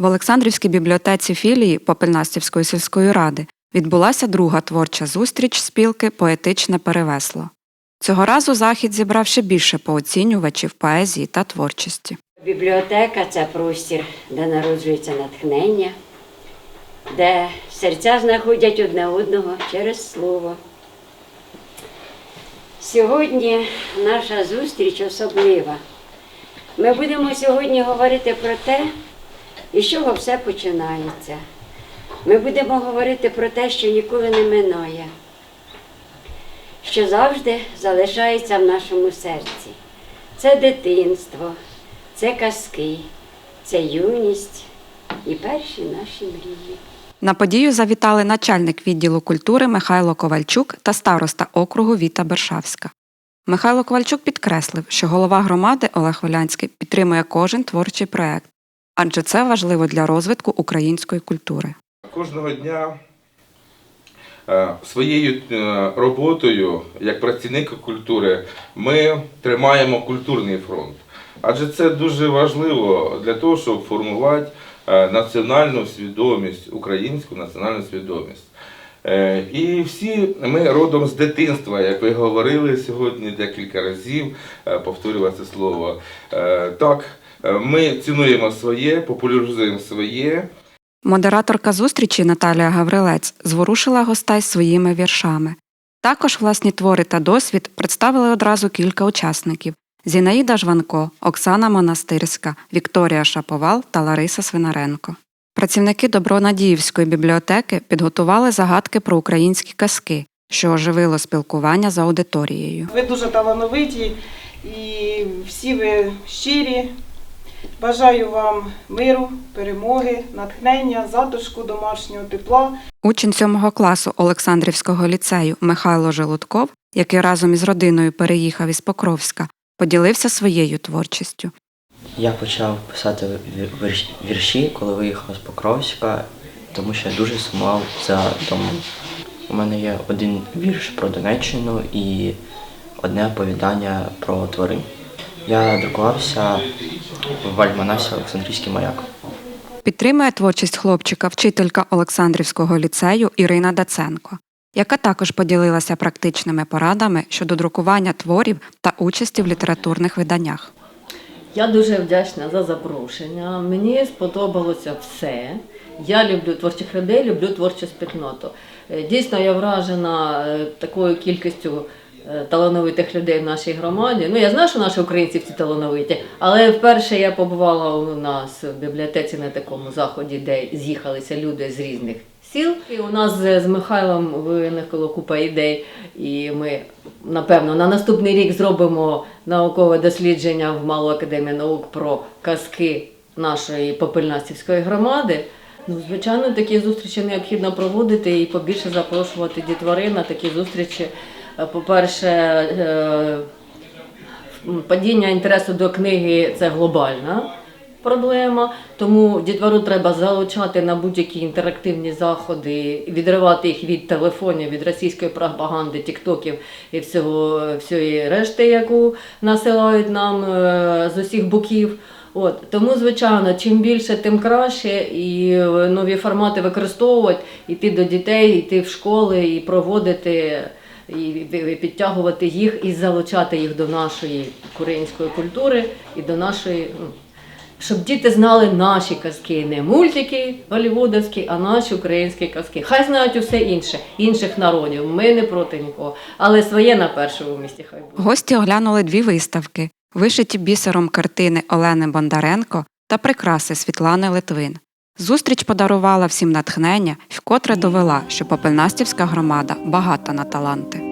В Олександрівській бібліотеці філії Попельнастівської сільської ради відбулася друга творча зустріч спілки Поетичне перевесло. Цього разу захід зібрав ще більше пооцінювачів поезії та творчості. Бібліотека це простір, де народжується натхнення, де серця знаходять одне одного через слово. Сьогодні наша зустріч особлива. Ми будемо сьогодні говорити про те, із чого все починається. Ми будемо говорити про те, що ніколи не минає, що завжди залишається в нашому серці. Це дитинство, це казки, це юність і перші наші мрії. На подію завітали начальник відділу культури Михайло Ковальчук та староста округу Віта Бершавська. Михайло Ковальчук підкреслив, що голова громади Олег Волянський підтримує кожен творчий проект, адже це важливо для розвитку української культури. Кожного дня е, своєю е, роботою, як працівники культури, ми тримаємо культурний фронт. Адже це дуже важливо для того, щоб формувати е, національну свідомість, українську національну свідомість. І всі ми родом з дитинства, як ви говорили сьогодні декілька разів, повторював це слово. Так, ми цінуємо своє, популяризуємо своє. Модераторка зустрічі Наталія Гаврилець зворушила гостей своїми віршами. Також власні твори та досвід представили одразу кілька учасників: Зінаїда Жванко, Оксана Монастирська, Вікторія Шаповал та Лариса Свинаренко. Працівники Добронадіївської бібліотеки підготували загадки про українські казки, що оживило спілкування за аудиторією. Ви дуже талановиті і всі ви щирі. Бажаю вам миру, перемоги, натхнення, затишку, домашнього тепла. Учень сьомого класу Олександрівського ліцею Михайло Желудков, який разом із родиною переїхав із Покровська, поділився своєю творчістю. Я почав писати вірші, коли виїхав з Покровська, тому що я дуже сумував за домом. У мене є один вірш про Донеччину і одне оповідання про тварин. Я друкувався в альманасі Олександрійський маяк. Підтримує творчість хлопчика вчителька Олександрівського ліцею Ірина Даценко, яка також поділилася практичними порадами щодо друкування творів та участі в літературних виданнях. Я дуже вдячна за запрошення. Мені сподобалося все. Я люблю творчих людей, люблю творчу спільноту. Е, Дійсно, я вражена е, такою кількістю талановитих людей в нашій громаді. Ну, я знаю, що наші українці всі талановиті, але вперше я побувала у нас в бібліотеці на такому заході, де з'їхалися люди з різних сіл. І у нас з Михайлом виникла купа ідей, і ми, напевно, на наступний рік зробимо наукове дослідження в Малу академію наук про казки нашої Попельнастівської громади. Ну, звичайно, такі зустрічі необхідно проводити і побільше запрошувати дітвори на такі зустрічі. Е, По-перше, е, падіння інтересу до книги це глобальна проблема, тому дітвору треба залучати на будь-які інтерактивні заходи, відривати їх від телефонів, від російської пропаганди, тіктоків і всього всієї решти, яку насилають нам е, з усіх боків. От тому, звичайно, чим більше, тим краще, і нові формати використовувати, йти до дітей, йти в школи і проводити і підтягувати їх і залучати їх до нашої української культури і до нашої. ну, щоб діти знали наші казки, не мультики голівудовські, а наші українські казки. Хай знають усе інше, інших народів. Ми не проти нікого, але своє на першому місці хай буде. Гості оглянули дві виставки: вишиті бісером картини Олени Бондаренко та прикраси Світлани Литвин. Зустріч подарувала всім натхнення вкотре довела, що Попельнастівська громада багата на таланти.